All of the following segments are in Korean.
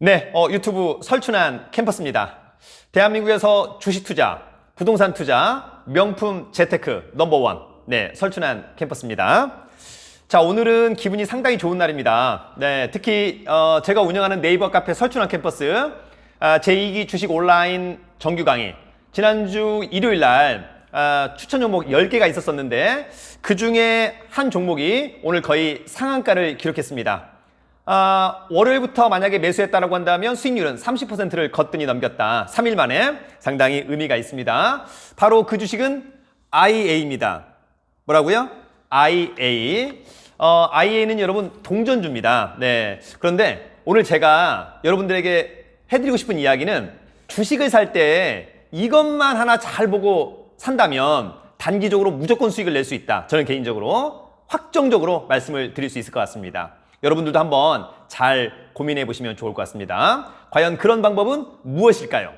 네, 어, 유튜브 설춘한 캠퍼스입니다. 대한민국에서 주식 투자, 부동산 투자, 명품 재테크 넘버원. 네, 설춘한 캠퍼스입니다. 자, 오늘은 기분이 상당히 좋은 날입니다. 네, 특히 어, 제가 운영하는 네이버 카페 설춘한 캠퍼스 아, 제2기 주식 온라인 정규 강의 지난주 일요일 날 아, 추천 종목 10개가 있었었는데 그 중에 한 종목이 오늘 거의 상한가를 기록했습니다. 아, 월요일부터 만약에 매수했다라고 한다면 수익률은 30%를 거뜬히 넘겼다. 3일 만에 상당히 의미가 있습니다. 바로 그 주식은 IA입니다. 뭐라고요? IA. 어, IA는 여러분 동전주입니다. 네. 그런데 오늘 제가 여러분들에게 해드리고 싶은 이야기는 주식을 살 때 이것만 하나 잘 보고 산다면 단기적으로 무조건 수익을 낼 수 있다. 저는 개인적으로 확정적으로 말씀을 드릴 수 있을 것 같습니다. 여러분들도 한번 잘 고민해 보시면 좋을 것 같습니다. 과연 그런 방법은 무엇일까요?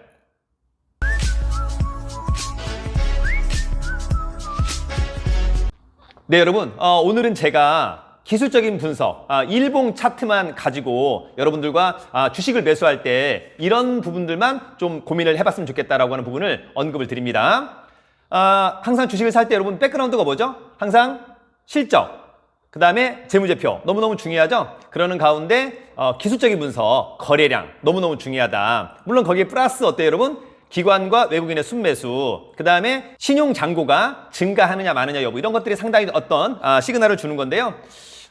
네, 여러분. 어, 오늘은 제가 기술적인 분석, 아, 일봉 차트만 가지고 여러분들과 아, 주식을 매수할 때 이런 부분들만 좀 고민을 해봤으면 좋겠다라고 하는 부분을 언급을 드립니다. 아, 항상 주식을 살 때 여러분 백그라운드가 뭐죠? 항상 실적, 그 다음에 재무제표 너무너무 중요하죠? 그러는 가운데 어, 기술적인 분석, 거래량 너무너무 중요하다. 물론 거기에 플러스 어때요 여러분? 기관과 외국인의 순매수, 그 다음에 신용 잔고가 증가하느냐 마느냐 여부 이런 것들이 상당히 어떤 아, 시그널을 주는 건데요.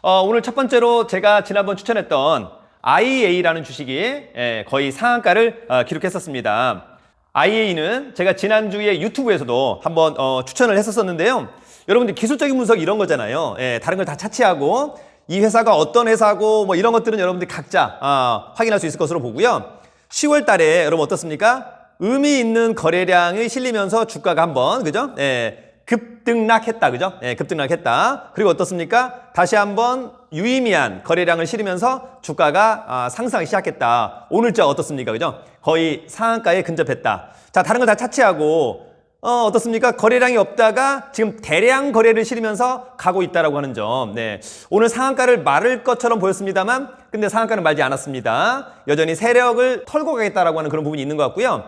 어, 오늘 첫 번째로 제가 지난번 추천했던 IA라는 주식이 예, 거의 상한가를 어, 기록했었습니다. IA는 제가 지난주에 유튜브에서도 한번 어, 추천을 했었었는데요. 여러분들 기술적인 분석 이런 거잖아요. 예, 다른 걸 다 차치하고 이 회사가 어떤 회사고 뭐 이런 것들은 여러분들 각자 아, 확인할 수 있을 것으로 보고요. 10월 달에 여러분 어떻습니까? 의미 있는 거래량이 실리면서 주가가 한번 그죠? 예, 급등락했다 그죠? 예, 급등락했다. 그리고 어떻습니까? 다시 한번 유의미한 거래량을 실으면서 주가가 아, 상승하기 시작했다. 오늘자 어떻습니까? 그죠? 거의 상한가에 근접했다. 자, 다른 걸 다 차치하고 어, 어떻습니까? 거래량이 없다가 지금 대량 거래를 실으면서 가고 있다라고 하는 점. 네. 오늘 상한가를 마를 것처럼 보였습니다만, 근데 상한가는 말지 않았습니다. 여전히 세력을 털고 가겠다라고 하는 그런 부분이 있는 것 같고요.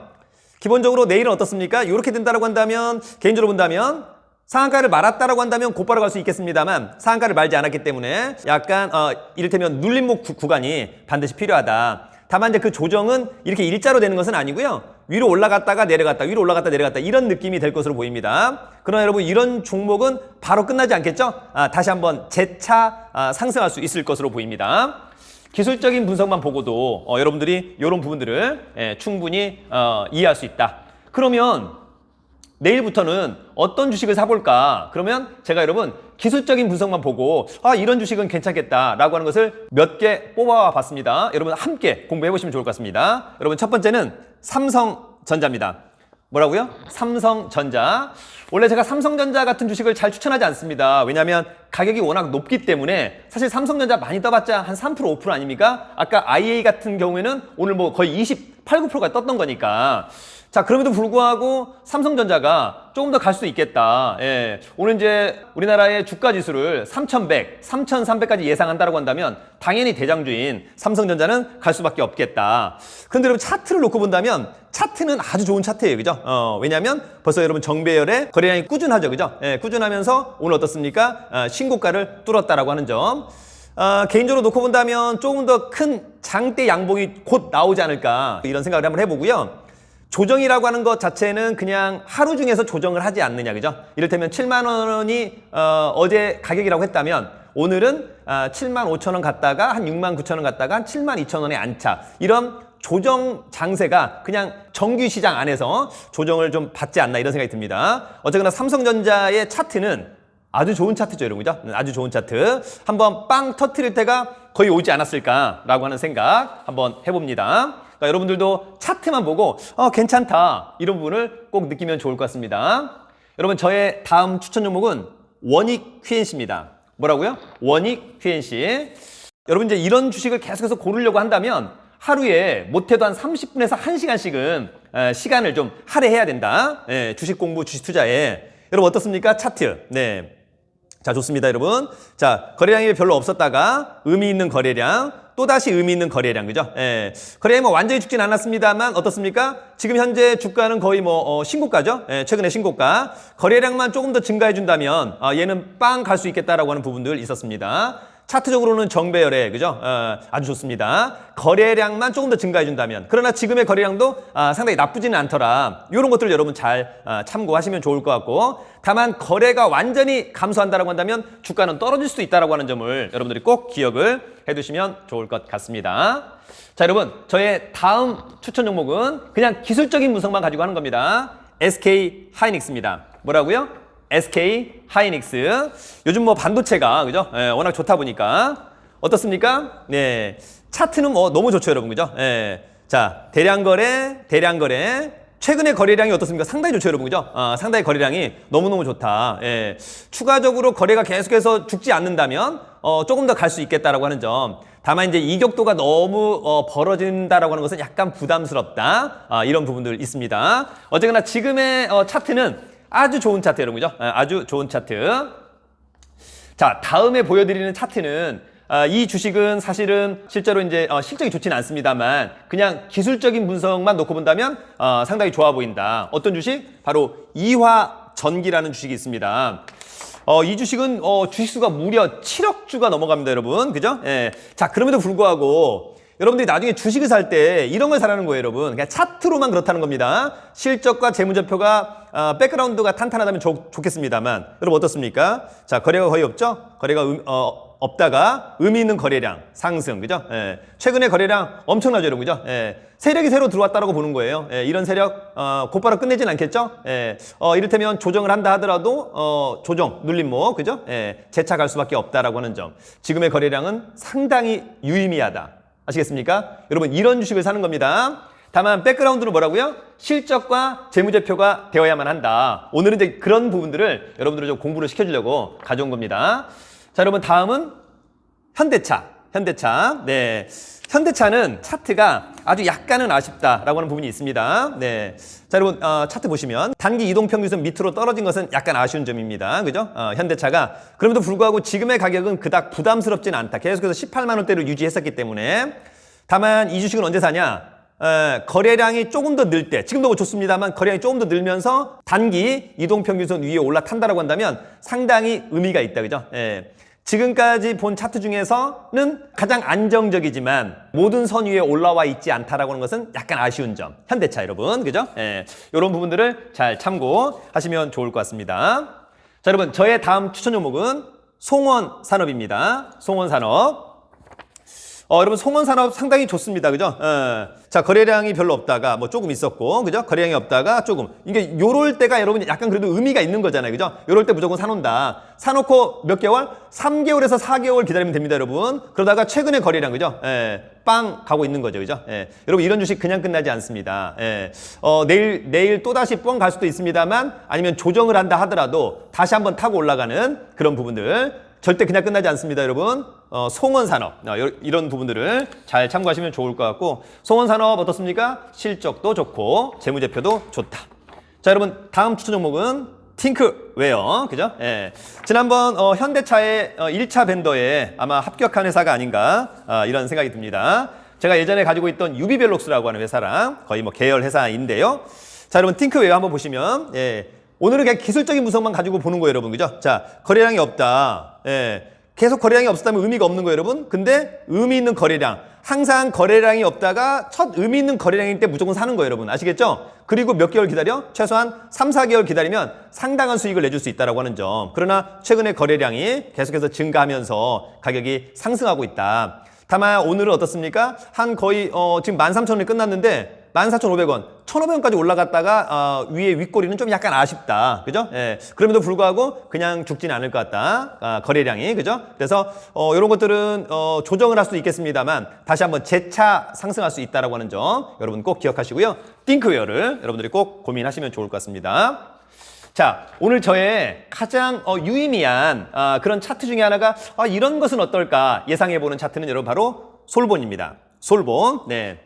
기본적으로 내일은 어떻습니까? 이렇게 된다라고 한다면, 개인적으로 본다면, 상한가를 말았다라고 한다면 곧바로 갈 수 있겠습니다만 상한가를 말지 않았기 때문에 약간 어, 이를테면 눌림목 구, 구간이 반드시 필요하다. 다만 이제 그 조정은 이렇게 일자로 되는 것은 아니고요. 위로 올라갔다가 내려갔다, 위로 올라갔다 내려갔다 이런 느낌이 될 것으로 보입니다. 그러나 여러분 이런 종목은 바로 끝나지 않겠죠? 아, 다시 한번 재차 아, 상승할 수 있을 것으로 보입니다. 기술적인 분석만 보고도 어, 여러분들이 이런 부분들을 예, 충분히 어, 이해할 수 있다. 그러면 내일부터는 어떤 주식을 사볼까? 그러면 제가 여러분 기술적인 분석만 보고 아 이런 주식은 괜찮겠다라고 하는 것을 몇 개 뽑아와 봤습니다. 여러분 함께 공부해 보시면 좋을 것 같습니다. 여러분 첫 번째는 삼성전자입니다. 뭐라고요? 삼성전자. 원래 제가 삼성전자 같은 주식을 잘 추천하지 않습니다. 왜냐하면 가격이 워낙 높기 때문에 사실 삼성전자 많이 떠봤자 한 3% 5% 아닙니까? 아까 IA 같은 경우에는 오늘 뭐 거의 28, 9%가 떴던 거니까 자, 그럼에도 불구하고 삼성전자가 조금 더 갈 수도 있겠다. 예. 오늘 이제 우리나라의 주가 지수를 3,100, 3,300까지 예상한다라고 한다면 당연히 대장주인 삼성전자는 갈 수밖에 없겠다. 그런데 여러분 차트를 놓고 본다면 차트는 아주 좋은 차트예요. 그죠? 어, 왜냐면 벌써 여러분 정배열의 거래량이 꾸준하죠. 그죠? 예, 꾸준하면서 오늘 어떻습니까? 어, 신고가를 뚫었다라고 하는 점. 어, 개인적으로 놓고 본다면 조금 더 큰 장대 양봉이 곧 나오지 않을까 이런 생각을 한번 해보고요. 조정이라고 하는 것 자체는 그냥 하루 중에서 조정을 하지 않느냐, 그죠? 이를테면 7만 원이 어, 제 가격이라고 했다면 오늘은 아, 7만 5천 원 갔다가 한 6만 9천 원 갔다가 한 7만 2천 원에 안차. 이런 조정 장세가 그냥 정규 시장 안에서 조정을 좀 받지 않나 이런 생각이 듭니다. 어쨌거나 삼성전자의 차트는 아주 좋은 차트죠, 여러분. 그죠? 아주 좋은 차트. 한번 빵 터트릴 때가 거의 오지 않았을까라고 하는 생각 한번 해봅니다. 그러니까 여러분들도 차트만 보고 어, 괜찮다 이런 부분을 꼭 느끼면 좋을 것 같습니다. 여러분 저의 다음 추천 종목은 원익 QNC입니다. 뭐라고요? 원익 QNC. 여러분 이제 이런 주식을 계속해서 고르려고 한다면 하루에 못해도 한 30분에서 1시간씩은 시간을 좀 할애해야 된다. 예, 주식 공부, 주식 투자에. 여러분 어떻습니까? 차트. 네. 자, 좋습니다, 여러분. 자, 거래량이 별로 없었다가 의미 있는 거래량, 또다시 의미 있는 거래량, 그죠? 예. 거래량이 뭐 완전히 죽진 않았습니다만 어떻습니까? 지금 현재 주가는 거의 뭐 어, 신고가죠? 예, 최근에 신고가. 거래량만 조금 더 증가해 준다면 아, 얘는 빵 갈 수 있겠다라고 하는 부분들 있었습니다. 차트적으로는 정배열에 그죠? 어, 아주 좋습니다. 거래량만 조금 더 증가해 준다면 그러나 지금의 거래량도 아, 상당히 나쁘지는 않더라. 이런 것들 여러분 잘 아, 참고하시면 좋을 것 같고 다만 거래가 완전히 감소한다라고 한다면 주가는 떨어질 수도 있다라고 하는 점을 여러분들이 꼭 기억을 해두시면 좋을 것 같습니다. 자 여러분 저의 다음 추천 종목은 그냥 기술적인 분석만 가지고 하는 겁니다. SK 하이닉스입니다. 뭐라고요? SK 하이닉스. 요즘 뭐 반도체가 그죠? 예, 워낙 좋다 보니까 어떻습니까? 네. 차트는 뭐 너무 좋죠, 여러분. 그죠? 예. 자, 대량 거래, 대량 거래. 최근에 거래량이 어떻습니까? 상당히 좋죠, 여러분. 그죠? 아, 상당히 거래량이 너무너무 좋다. 예. 추가적으로 거래가 계속해서 죽지 않는다면 어, 조금 더 갈 수 있겠다라고 하는 점. 다만 이제 이격도가 너무 어, 벌어진다라고 하는 것은 약간 부담스럽다. 아, 이런 부분들 있습니다. 어쨌거나 지금의 어, 차트는 아주 좋은 차트 여러분 그죠? 아, 아주 좋은 차트. 자, 다음에 보여드리는 차트는 아, 이 주식은 사실은 실제로 이제 어, 실적이 좋지는 않습니다만 그냥 기술적인 분석만 놓고 본다면 어, 상당히 좋아 보인다. 어떤 주식? 바로 이화 전기라는 주식이 있습니다. 어, 이 주식은 어, 주식수가 무려 7억 주가 넘어갑니다, 여러분. 그죠? 예. 자, 그럼에도 불구하고 여러분들이 나중에 주식을 살 때 이런 걸 사라는 거예요, 여러분. 그냥 차트로만 그렇다는 겁니다. 실적과 재무제표가 어, 백그라운드가 탄탄하다면 좋, 좋겠습니다만 여러분 어떻습니까? 자, 거래가 거의 없죠? 거래가 음, 어, 없다가 의미 있는 거래량 상승, 그죠? 예. 최근에 거래량 엄청나죠, 여러분, 그죠? 예. 세력이 새로 들어왔다고 보는 거예요. 예, 이런 세력 어, 곧바로 끝내진 않겠죠? 예, 어, 이를테면 조정을 한다 하더라도 어, 조정, 눌림목, 그죠? 예, 재차 갈 수밖에 없다라고 하는 점. 지금의 거래량은 상당히 유의미하다. 아시겠습니까? 여러분 이런 주식을 사는 겁니다. 다만 백그라운드는 뭐라고요? 실적과 재무제표가 되어야만 한다. 오늘은 이제 그런 부분들을 여러분들을 좀 공부를 시켜주려고 가져온 겁니다. 자, 여러분 다음은 현대차. 현대차. 네. 현대차는 차트가 아주 약간은 아쉽다라고 하는 부분이 있습니다. 네. 자, 여러분, 어, 차트 보시면 단기 이동평균선 밑으로 떨어진 것은 약간 아쉬운 점입니다. 그죠? 어, 현대차가. 그럼에도 불구하고 지금의 가격은 그닥 부담스럽진 않다. 계속해서 18만원대를 유지했었기 때문에. 다만 이 주식은 언제 사냐? 에, 거래량이 조금 더 늘 때, 지금도 뭐 좋습니다만 거래량이 조금 더 늘면서 단기 이동평균선 위에 올라탄다라고 한다면 상당히 의미가 있다. 그죠? 예. 지금까지 본 차트 중에서는 가장 안정적이지만 모든 선 위에 올라와 있지 않다라고 하는 것은 약간 아쉬운 점. 현대차 여러분. 그죠? 예. 이런 부분들을 잘 참고하시면 좋을 것 같습니다. 자, 여러분. 저의 다음 추천 종목은 송원 산업입니다. 송원 산업. 어, 여러분 송원 산업 상당히 좋습니다. 그죠? 어. 자, 거래량이 별로 없다가 뭐 조금 있었고, 그죠? 거래량이 없다가 조금. 이게 요럴 때가 여러분 약간 그래도 의미가 있는 거잖아요. 그죠? 요럴 때 무조건 사 놓는다. 사 놓고 몇 개월? 3개월에서 4개월 기다리면 됩니다, 여러분. 그러다가 최근에 거래량, 그죠? 예. 빵 가고 있는 거죠. 그죠? 예. 여러분 이런 주식 그냥 끝나지 않습니다. 예. 어, 내일, 내일 또 다시 뻥 갈 수도 있습니다만 아니면 조정을 한다 하더라도 다시 한번 타고 올라가는 그런 부분들 절대 그냥 끝나지 않습니다, 여러분. 어, 송원 산업 어, 요- 이런 부분들을 잘 참고하시면 좋을 것 같고 송원 산업 어떻습니까? 실적도 좋고 재무제표도 좋다. 자, 여러분 다음 추천 종목은 팅크웨어, 그죠? 예. 지난번 어, 현대차의 어, 1차 벤더에 아마 합격한 회사가 아닌가 아, 이런 생각이 듭니다. 제가 예전에 가지고 있던 유비벨록스라고 하는 회사랑 거의 뭐 계열 회사인데요. 자, 여러분 팅크웨어 한번 보시면 예. 오늘은 그냥 기술적인 분석만 가지고 보는 거예요, 여러분. 그죠? 자, 거래량이 없다. 예. 계속 거래량이 없었다면 의미가 없는 거예요, 여러분. 근데 의미 있는 거래량. 항상 거래량이 없다가 첫 의미 있는 거래량일 때 무조건 사는 거예요, 여러분. 아시겠죠? 그리고 몇 개월 기다려? 최소한 3, 4개월 기다리면 상당한 수익을 내줄 수 있다라고 하는 점. 그러나 최근에 거래량이 계속해서 증가하면서 가격이 상승하고 있다. 다만 오늘은 어떻습니까? 한 거의 어, 지금 13,000원이 끝났는데 14,500원, 1,500원까지 올라갔다가 어, 위에 윗꼬리는 좀 약간 아쉽다. 그죠? 예. 그럼에도 불구하고 그냥 죽지는 않을 것 같다. 아, 거래량이. 그죠? 그래서 어, 이런 것들은 어, 조정을 할 수도 있겠습니다만 다시 한번 재차 상승할 수 있다라고 하는 점 여러분 꼭 기억하시고요. 띵크웨어를 여러분들이 꼭 고민하시면 좋을 것 같습니다. 자, 오늘 저의 가장 어, 유의미한 아, 그런 차트 중에 하나가 아, 이런 것은 어떨까 예상해보는 차트는 여러분 바로 솔본입니다. 솔본. 네.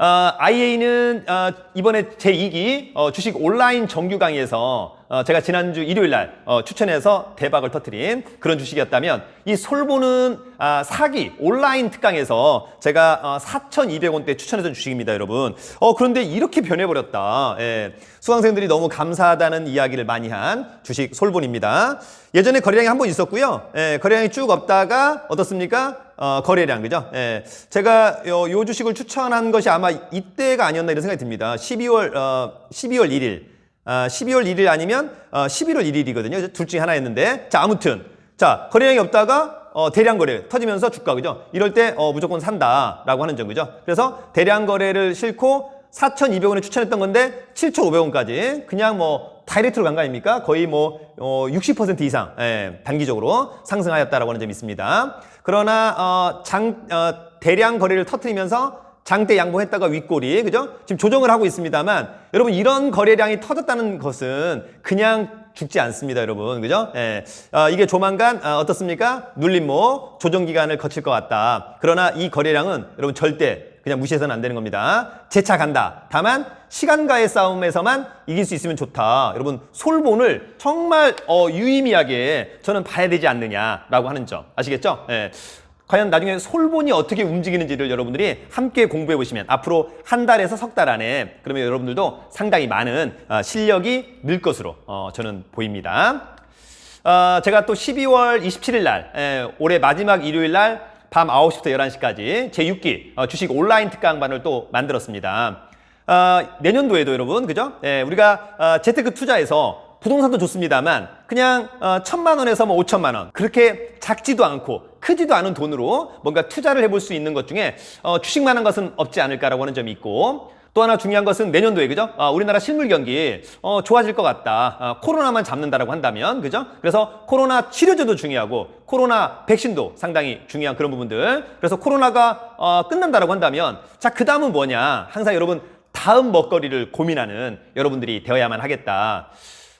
어, IA는 어, 이번에 제2기 어, 주식 온라인 정규 강의에서 어, 제가 지난주 일요일 날 어, 추천해서 대박을 터트린 그런 주식이었다면 이 솔보는 아, 사기 온라인 특강에서 제가 어, 4,200원대 추천했던 주식입니다, 여러분. 어, 그런데 이렇게 변해버렸다. 예. 수강생들이 너무 감사하다는 이야기를 많이 한 주식 솔본입니다. 예전에 거래량이 한 번 있었고요. 예, 거래량이 쭉 없다가 어떻습니까? 어, 거래량, 그죠? 예. 제가 요, 요 주식을 추천한 것이 아마 이때가 아니었나 이런 생각이 듭니다. 12월, 어, 12월 1일. 아, 12월 1일 아니면 어, 11월 1일이거든요. 둘 중에 하나였는데. 자, 아무튼. 자, 거래량이 없다가 어, 대량 거래 터지면서 주가, 그죠? 이럴 때 어, 무조건 산다라고 하는 점, 그죠? 그래서 대량 거래를 싫고 4,200원에 추천했던 건데 7,500원까지 그냥 뭐 다이렉트로 간 거 아닙니까? 거의 뭐 어, 60% 이상 예, 단기적으로 상승하였다라고 하는 점이 있습니다. 그러나 어, 장 어, 대량 거래를 터트리면서 장대 양봉했다가 윗골이 그죠? 지금 조정을 하고 있습니다만 여러분 이런 거래량이 터졌다는 것은 그냥 죽지 않습니다, 여러분. 그죠? 예. 어, 이게 조만간 어, 어떻습니까? 눌림목 조정 기간을 거칠 것 같다. 그러나 이 거래량은 여러분 절대 그냥 무시해서는 안 되는 겁니다. 재차 간다. 다만 시간과의 싸움에서만 이길 수 있으면 좋다. 여러분 솔본을 정말 어, 유의미하게 저는 봐야 되지 않느냐라고 하는 점 아시겠죠? 예. 과연 나중에 솔본이 어떻게 움직이는지를 여러분들이 함께 공부해 보시면 앞으로 한 달에서 석 달 안에 그러면 여러분들도 상당히 많은 어, 실력이 늘 것으로 어, 저는 보입니다. 어, 제가 또 12월 27일 날 에, 올해 마지막 일요일 날 밤 9시부터 11시까지 제6기 어, 주식 온라인 특강반을 또 만들었습니다. 어, 내년도에도 여러분 그죠? 예, 우리가 어, 재테크 투자에서 부동산도 좋습니다만 그냥 어, 천만 원에서 뭐 오천만 원 그렇게 작지도 않고 크지도 않은 돈으로 뭔가 투자를 해볼 수 있는 것 중에 어, 주식만 한 것은 없지 않을까라고 하는 점이 있고 또 하나 중요한 것은 내년도에 그죠? 어, 우리나라 실물 경기 어, 좋아질 것 같다. 어, 코로나만 잡는다라고 한다면 그죠? 그래서 코로나 치료제도 중요하고 코로나 백신도 상당히 중요한 그런 부분들. 그래서 코로나가 어, 끝난다라고 한다면 자 그 다음은 뭐냐? 항상 여러분 다음 먹거리를 고민하는 여러분들이 되어야만 하겠다.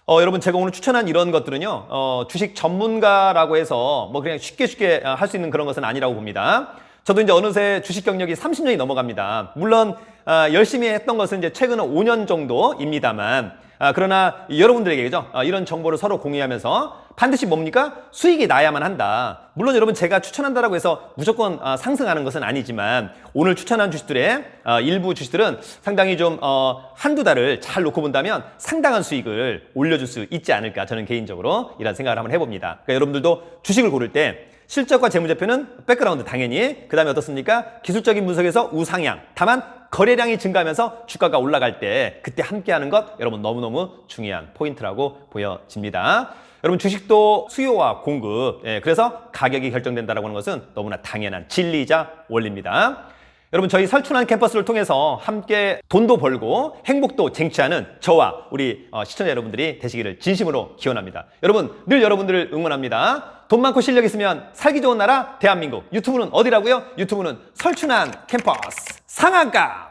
어, 여러분 제가 오늘 추천한 이런 것들은요 어, 주식 전문가라고 해서 뭐 그냥 쉽게 쉽게 할 수 있는 그런 것은 아니라고 봅니다. 저도 이제 어느새 주식 경력이 30년이 넘어갑니다. 물론 아, 열심히 했던 것은 이제 최근 5년 정도입니다만 아, 그러나 여러분들에게 그죠? 아, 이런 정보를 서로 공유하면서 반드시 뭡니까? 수익이 나야만 한다. 물론 여러분 제가 추천한다라고 해서 무조건 아, 상승하는 것은 아니지만 오늘 추천한 주식들의 아, 일부 주식들은 상당히 좀 어, 한두 달을 잘 놓고 본다면 상당한 수익을 올려줄 수 있지 않을까 저는 개인적으로 이런 생각을 한번 해봅니다. 그러니까 여러분들도 주식을 고를 때 실적과 재무제표는 백그라운드 당연히 그 다음에 어떻습니까? 기술적인 분석에서 우상향 다만 거래량이 증가하면서 주가가 올라갈 때 그때 함께하는 것 여러분 너무너무 중요한 포인트라고 보여집니다. 여러분 주식도 수요와 공급 예, 그래서 가격이 결정된다라고 하는 것은 너무나 당연한 진리자 원리입니다. 여러분 저희 설춘한 캠퍼스를 통해서 함께 돈도 벌고 행복도 쟁취하는 저와 우리 어, 시청자 여러분들이 되시기를 진심으로 기원합니다. 여러분 늘 여러분들을 응원합니다. 돈 많고 실력 있으면 살기 좋은 나라 대한민국 유튜브는 어디라고요? 유튜브는 설춘한 캠퍼스 상한가